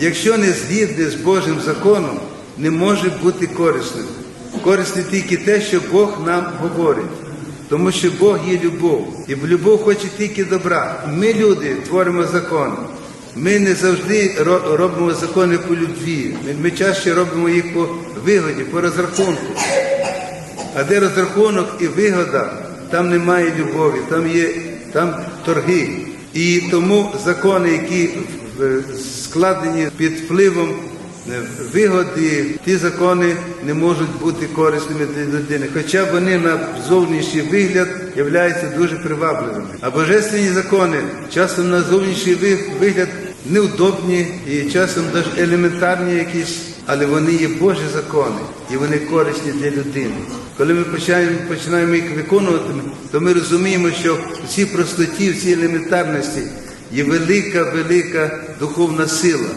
Якщо не згідне з Божим законом, не може бути корисним. Корисне тільки те, що Бог нам говорить. Тому що Бог є любов, і любов хоче тільки добра. Ми, люди, творимо закони. Ми не завжди робимо закони по любві. Ми, чаще робимо їх по вигоді, по розрахунку. А де розрахунок і вигода, там немає любові, там є там торги. І тому закони, які складені під впливом е, вигоди, ті закони не можуть бути корисними для людини. Хоча вони на зовнішній вигляд являються дуже привабливими. А божественні закони часом на зовнішній вигляд неудобні і часом навіть елементарні якісь, але вони є Божі закони і вони корисні для людини. Коли ми починаємо, починаємо їх виконувати, то ми розуміємо, що в цій простоті, в цій елементарності є велика, велика духовна сила.